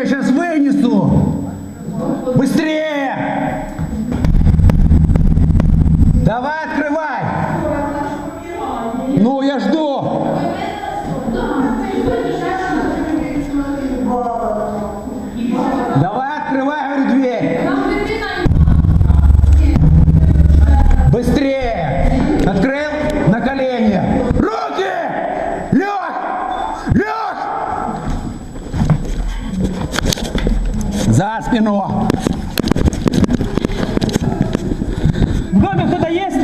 я сейчас вынесу! Быстрее! Давай открывай! Ну, я жду! Давай открывай, говорю, дверь! Быстрее! Открыл? На колени! Руки! Лег! Лег! За спину! В доме кто-то есть?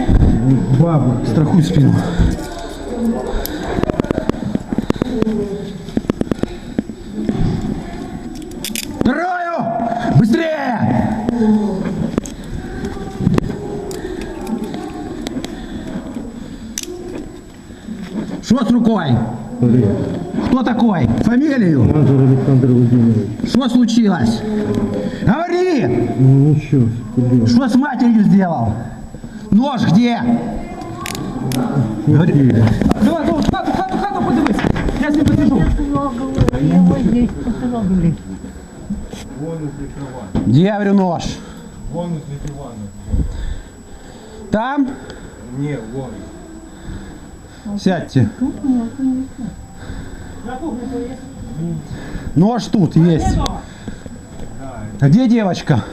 Бабу, страхуй спину. Вторую! Быстрее! Что с рукой? Кто такой? Фамилию? Мазур Александр Владимирович. Что случилось? Говори! Ну ничего, блин. Что с матерью сделал? Нож где? Говори. Давай, давай, хату, хату, хату подивись. Я з ним посижу. Его здесь потрогали. Где, я говорю, нож? Вон из Литвана. Там? Не, вон. Сядьте. Нож тут есть. Где девочка?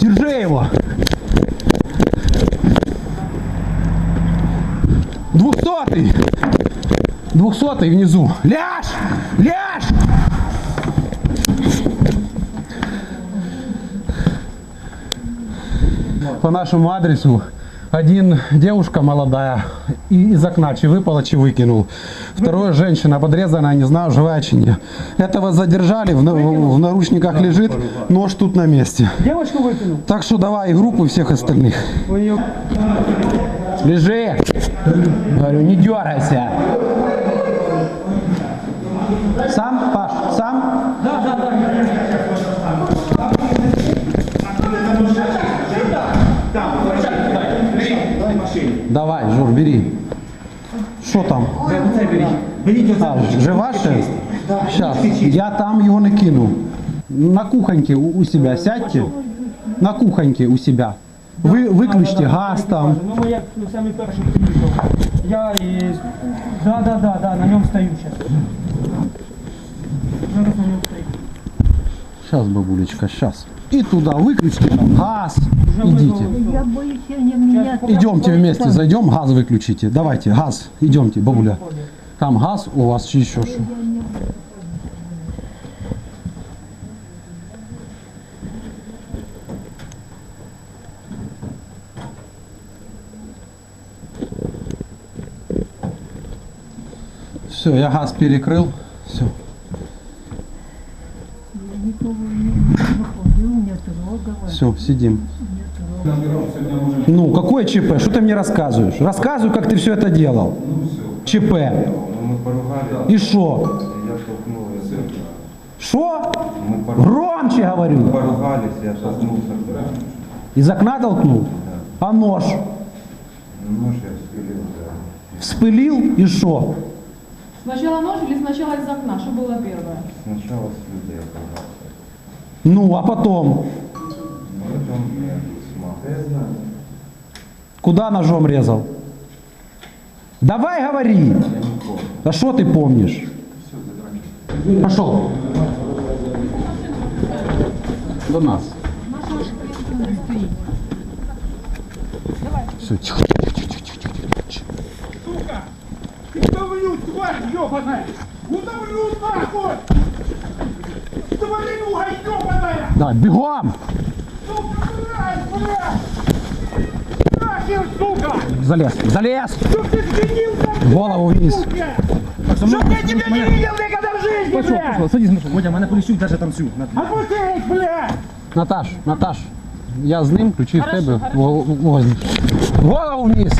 Держи его. Двухсотый. Двухсотый внизу. Ляж! Ляж! По нашему адресу один девушка молодая и из окна чи выпала, чи выкинул. Второе женщина подрезанная, не знаю, живая чи нет. Этого задержали, в, на- в наручниках лежит, нож тут на месте. Девочку выкинул. Так что давай и группу и всех остальных. Лежи. Говорю, не дергайся. Сам, Паш, сам? Да, да, да. Давай, Жур, бери. Що там? А, жива ще? Сейчас. Я там його не кину. На кухоньке у, у себя сядьте. На кухоньке у себя. Ви, виключте газ там. Ну, ми як самі перші приїхав. Я і... Да, да, да, да, на ньому стою зараз. Зараз Сейчас, бабулечка, сейчас. И туда выключите там газ. Идите. Идемте вместе, зайдем, газ выключите. Давайте, газ. Идемте, бабуля. Там газ у вас еще что? Все, я газ перекрыл. Все. Я никого не выходил, не трогала. Все, сидим. Ну, какое ЧП? Что ты мне рассказываешь? Рассказывай, как ты все это делал. ЧП. И что? Что? Громче говорю. поругались, я толкнулся. Из окна толкнул? А нож? Нож я спилил, да. Вспылил и что? Сначала нож или сначала из окна? Что было первое? Сначала с людей. Ну, а потом? Куда ножом резал? Давай говори. Да что ты помнишь? Пошел. До нас. Все, тихо, тихо, тихо, тихо, тихо, тихо. Сука! Удавлю, тварь ёбаная! Удавлю нахуй! Тварюга ёбаная! Давай, бегом! Сука, блядь, блядь! Нахер, сука! Залез, залез! Чтоб ты сгнил, Голову вниз. Чтоб я тебя не видел никогда в жизни, блядь! Садись, Миша, Водя, мене поліщують навіть там всю. Отпустить, блядь! Наташ, Наташ, я з ним, ключі в тебе. Во- возьмеш. Голову вниз.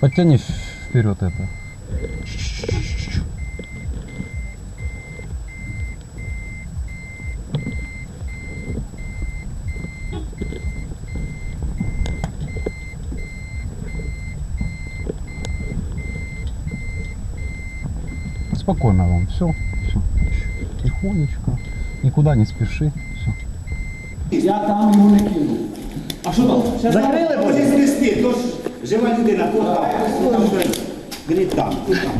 Подтяни вперед это. Спокойно вам. Все, все. Тихонечко. Никуда не спеши. Все. Я там його не кину. А що там? Закрили, бо зі свисти, то ж жива людина, то там, там щось. Беріть там, тут там.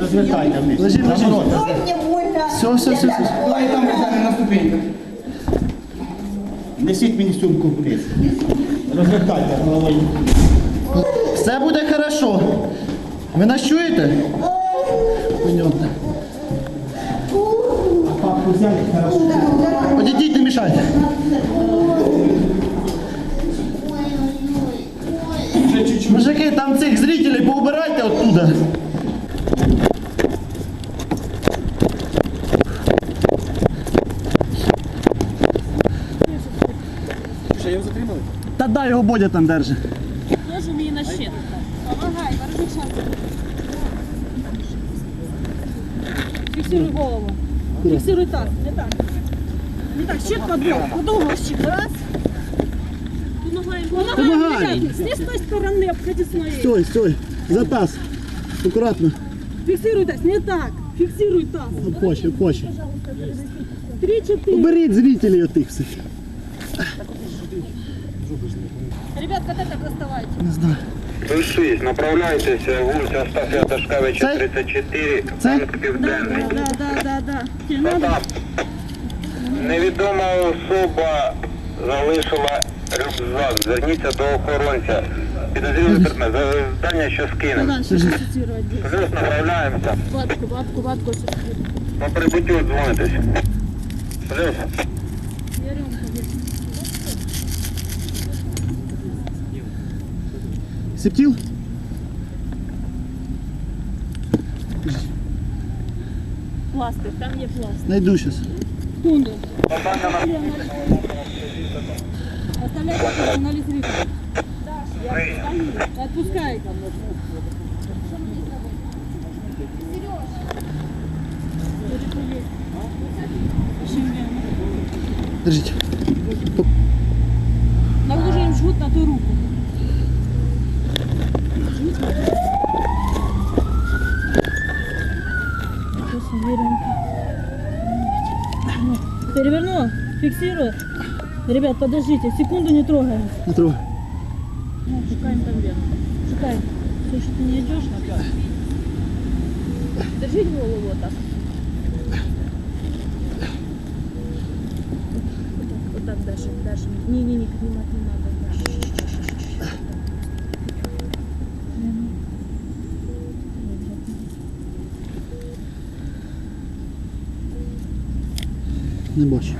Розвертайте вниз. Лежи, лежи. Все, все, все, все. Давай там зараз на ступеньках. Несіть мені сумку вниз. Розвертайте головою. Все буде хорошо. Ви нас чуєте? Понятно. Папку взяли, хорошо. Одійдіть, не мішайте. Мужики, там цих зрителей поубирайте оттуда. Та дай його Бодя там держи. Фіксируй голову. Фіксируй так, не так. Не так, щит подвел. Подолго щит. Раз. Помагай, Помагай. С не с той стороны, обходи с моей. Стой, стой. За таз. Акуратно. Фиксируй таз, не так. Фиксируй таз. Опоче, опоче. Три-четыре. Уберіть зрителей отих всіх. Ребят, вот это доставайте. Не знаю. Пишись, направляйтеся вулиця Астафія Ташкевича, Це- 34, це- банк Південний. да, да, да, да, да. Тебе надо? Потап. Невідома особа залишила рюкзак. Зверніться до охоронця. Предмет. Завдання, що скинемо. Плюс направляємося. Батку, батку, батку. сейчас. По прибуттю дзвонитесь. Плюс. Септіл? Пластир, там є пластир. Найду зараз. Секунду. Оставляйте персонали зрителей. Отпускай. Держіть. Нам уже им жгут на ту руку. Переверну. Фиксирую. Ребят, подождите. Секунду не трогаем. Не трогай. Ну, шукаем там вверх. Шукаем. Что ты не идешь. Держите голову вот так. Вот так, вот так даже, даже. Не-не-не, поднимать не надо. Даже. Не бачу.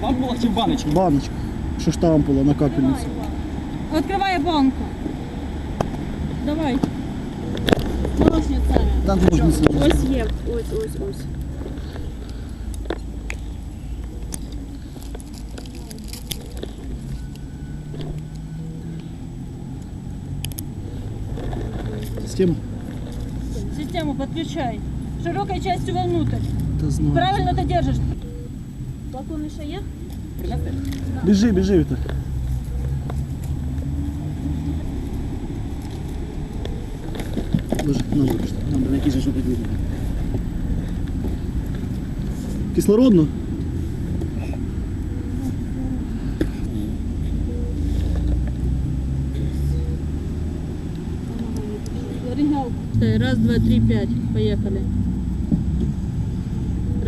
Вам була чи в баночку? Баночку. Що ж там було на капельниці? Открывай банку. Давай. Ножницами. Там ножниці. Ось є. Ось, ось, ось. Система? Систему подключай. Широкой частью вовнутрь. Та знаю. Правильно ты держишь. Балкон еще є? Біжи, біжи, Віталь. Боже, надо, надо на якийсь же що підвідати. Кислородно? Оригинал. Раз, два, три, пять. Поехали.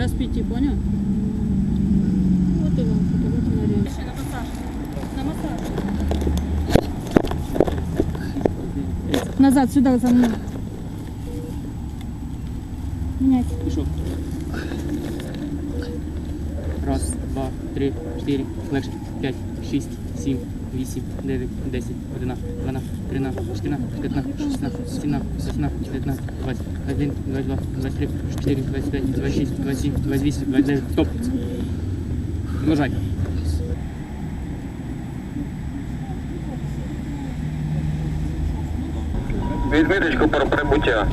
распяти, понял? Вот и вам, вот и Мария. На массаж. На массаж. Назад, сюда за мной. Менять. Пишу. Раз, два, три, четыре, легче, пять, шесть, семь. 8, 9, 10, 11, 12, 13, 14, 15, 16, 17, 18, 19, 20, 21, 22, 23, 24, 25, 26, 27, 28, 29. Стоп! Продолжай. Відміточку про прибуття.